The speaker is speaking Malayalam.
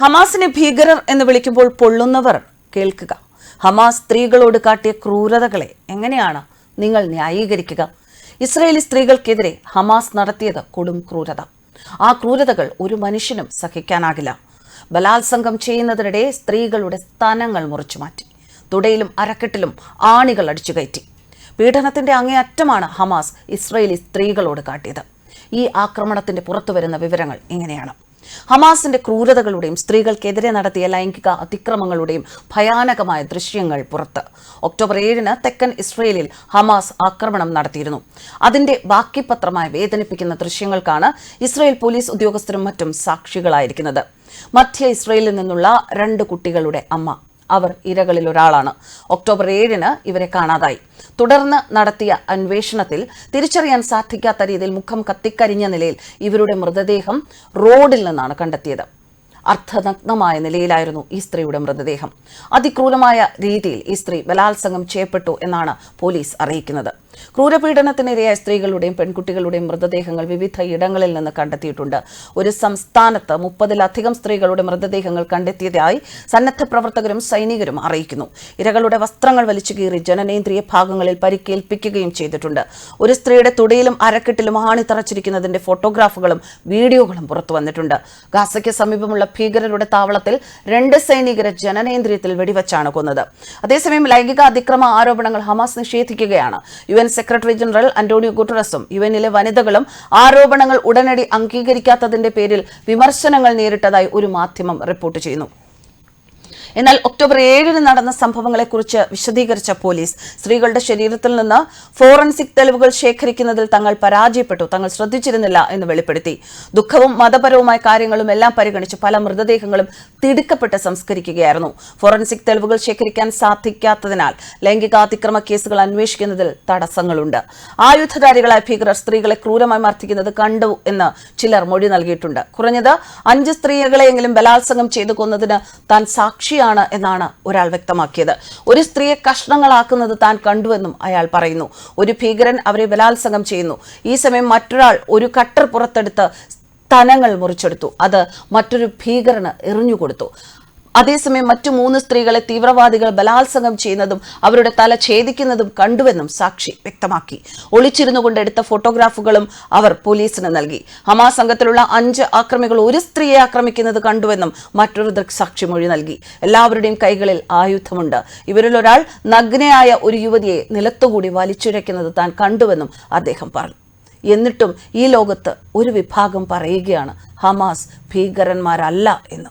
ഹമാസിനെ ഭീകരർ എന്ന് വിളിക്കുമ്പോൾ പൊള്ളുന്നവർ കേൾക്കുക. ഹമാസ് സ്ത്രീകളോട് കാട്ടിയ ക്രൂരതകളെ എങ്ങനെയാണ് നിങ്ങൾ ന്യായീകരിക്കുക? ഇസ്രയേലി സ്ത്രീകൾക്കെതിരെ ഹമാസ് നടത്തിയത് കൊടും ക്രൂരത. ആ ക്രൂരതകൾ ഒരു മനുഷ്യനും സഹിക്കാനാകില്ല. ബലാത്സംഗം ചെയ്യുന്നതിനിടെ സ്ത്രീകളുടെ സ്ഥാനങ്ങൾ മുറിച്ചു മാറ്റി. തുടയിലും അരക്കെട്ടിലും ആണികൾ അടിച്ചു കയറ്റി. പീഡനത്തിന്റെ അങ്ങേയറ്റമാണ് ഹമാസ് ഇസ്രയേലി സ്ത്രീകളോട് കാട്ടിയത്. ഈ ആക്രമണത്തിന്റെ പുറത്തു വരുന്ന വിവരങ്ങൾ ഇങ്ങനെയാണ്. ഹമാസിന്റെ ക്രൂരതകളുടെയും സ്ത്രീകൾക്കെതിരെ നടത്തിയ ലൈംഗിക അതിക്രമങ്ങളുടെയും ഭയാനകമായ ദൃശ്യങ്ങൾ പുറത്ത്. ഒക്ടോബർ ഏഴിന് തെക്കൻ ഇസ്രയേലിൽ ഹമാസ് ആക്രമണം നടത്തിയിരുന്നു. അതിന്റെ ബാക്കിപത്രമായ വേദനിപ്പിക്കുന്ന ദൃശ്യങ്ങൾക്കാണ് ഇസ്രയേൽ പോലീസ് ഉദ്യോഗസ്ഥരും മറ്റും സാക്ഷികളായിരിക്കുന്നത്. മധ്യ ഇസ്രയേലിൽ നിന്നുള്ള രണ്ട് കുട്ടികളുടെ അമ്മ അവർ ഇരകളിൽ ഒരാളാണ്. ഒക്ടോബർ ഏഴിന് ഇവരെ കാണാതായി. തുടർന്ന് നടത്തിയ അന്വേഷണത്തിൽ തിരിച്ചറിയാൻ സാധിക്കാത്ത രീതിയിൽ മുഖം കത്തിക്കരിഞ്ഞ നിലയിൽ ഇവരുടെ മൃതദേഹം റോഡിൽ നിന്നാണ് കണ്ടെത്തിയത്. അർദ്ധനഗ്നമായ നിലയിലായിരുന്നു ഈ സ്ത്രീയുടെ മൃതദേഹം. അതിക്രൂരമായ രീതിയിൽ ഈ സ്ത്രീ ബലാത്സംഗം ചെയ്യപ്പെട്ടു എന്നാണ് പോലീസ് അറിയിക്കുന്നത്. ക്രൂരപീഡനത്തിനിരയായ സ്ത്രീകളുടെയും പെൺകുട്ടികളുടെയും മൃതദേഹങ്ങൾ വിവിധ ഇടങ്ങളിൽ നിന്ന് കണ്ടെത്തിയിട്ടുണ്ട്. ഒരു സംസ്ഥാനത്ത് മുപ്പതിലധികം സ്ത്രീകളുടെ മൃതദേഹങ്ങൾ കണ്ടെത്തിയതായി സന്നദ്ധ പ്രവർത്തകരും സൈനികരും അറിയിക്കുന്നു. ഇരകളുടെ വസ്ത്രങ്ങൾ വലിച്ചു കീറി ജനനേന്ദ്രിയ ഭാഗങ്ങളിൽ പരിക്കേൽപ്പിക്കുകയും ചെയ്തിട്ടുണ്ട്. ഒരു സ്ത്രീയുടെ തുടയിലും അരക്കെട്ടിലും ആണി തറച്ചിരിക്കുന്നതിന്റെ ഫോട്ടോഗ്രാഫുകളും വീഡിയോകളും പുറത്തു വന്നിട്ടുണ്ട്. ഗാസയ്ക്ക് സമീപമുള്ള ഭീകരരുടെ താവളത്തിൽ രണ്ട് സൈനികരെ ജനനേന്ദ്രിയത്തിൽ വെടിവെച്ചാണ് കൊന്നത്. അതേസമയം ലൈംഗിക അതിക്രമ ആരോപണങ്ങൾ ഹമാസ് നിഷേധിക്കുകയാണ്. U N secretary general Antonio ഗുട്ടറസും U വനിതകളും ആരോപണങ്ങൾ ഉടനടി അംഗീകരിക്കാത്തതിന്റെ പേരിൽ വിമർശനങ്ങൾ നേരിട്ടതായി ഒരു മാധ്യമം റിപ്പോർട്ട് ചെയ്യുന്നു. എന്നാൽ ഒക്ടോബർ ഏഴിന് നടന്ന സംഭവങ്ങളെക്കുറിച്ച് വിശദീകരിച്ച പോലീസ് സ്ത്രീകളുടെ ശരീരത്തിൽ നിന്ന് ഫോറൻസിക് തെളിവുകൾ ശേഖരിക്കുന്നതിൽ തങ്ങൾ പരാജയപ്പെട്ടു. തങ്ങൾ ശ്രദ്ധിച്ചിരുന്നില്ല എന്ന് വെളിപ്പെടുത്തി. ദുഃഖവും മതപരവുമായ കാര്യങ്ങളും എല്ലാം പരിഗണിച്ച് പല മൃതദേഹങ്ങളും തിടുക്കപ്പെട്ട് സംസ്കരിക്കുകയായിരുന്നു. ഫോറൻസിക് തെളിവുകൾ ശേഖരിക്കാൻ സാധിക്കാത്തതിനാൽ ലൈംഗികാതിക്രമ കേസുകൾ അന്വേഷിക്കുന്നതിൽ തടസ്സങ്ങളുണ്ട്. ആയുധധാരികളായ ഭീകരർ സ്ത്രീകളെ ക്രൂരമായി മർദ്ദിക്കുന്നത് കണ്ടു എന്ന് ചിലർ മൊഴി നൽകിയിട്ടുണ്ട്. കുറഞ്ഞത് അഞ്ച് സ്ത്രീകളെയെങ്കിലും ബലാത്സംഗം ചെയ്തു കൊന്നതിന് താൻ സാക്ഷിയാണ് എന്നാണ് ഒരാൾ വ്യക്തമാക്കിയത്. ഒരു സ്ത്രീയെ കഷ്ണങ്ങളാക്കുന്നത് താൻ കണ്ടുവെന്നും അയാൾ പറയുന്നു. ഒരു ഭീകരൻ അവരെ ബലാത്സംഗം ചെയ്യുന്നു. ഈ സമയം മറ്റൊരാൾ ഒരു കട്ടർ പുറത്തെടുത്ത് സ്തനങ്ങൾ മുറിച്ചെടുത്തു. അത് മറ്റൊരു ഭീകരന് എറിഞ്ഞുകൊടുത്തു. അതേസമയം മറ്റു മൂന്ന് സ്ത്രീകളെ തീവ്രവാദികൾ ബലാത്സംഗം ചെയ്യുന്നതും അവരുടെ തല ഛേദിക്കുന്നതും കണ്ടുവെന്നും സാക്ഷി വ്യക്തമാക്കി. ഒളിച്ചിരുന്നു കൊണ്ട് എടുത്ത ഫോട്ടോഗ്രാഫുകളും അവർ പോലീസിന് നൽകി. ഹമാസ് സംഘത്തിലുള്ള അഞ്ച് ആക്രമികൾ ഒരു സ്ത്രീയെ ആക്രമിക്കുന്നത് കണ്ടുവെന്നും മറ്റൊരു ദൃക്സാക്ഷി മൊഴി നൽകി. എല്ലാവരുടെയും കൈകളിൽ ആയുധമുണ്ട്. ഇവരിൽ ഒരാൾ നഗ്നയായ ഒരു യുവതിയെ നിലത്തുകൂടി വലിച്ചുരയ്ക്കുന്നത് താൻ കണ്ടുവെന്നും അദ്ദേഹം പറഞ്ഞു. എന്നിട്ടും ഈ ലോകത്ത് ഒരു വിഭാഗം പറയുകയാണ് ഹമാസ് ഭീകരന്മാരല്ല എന്ന്.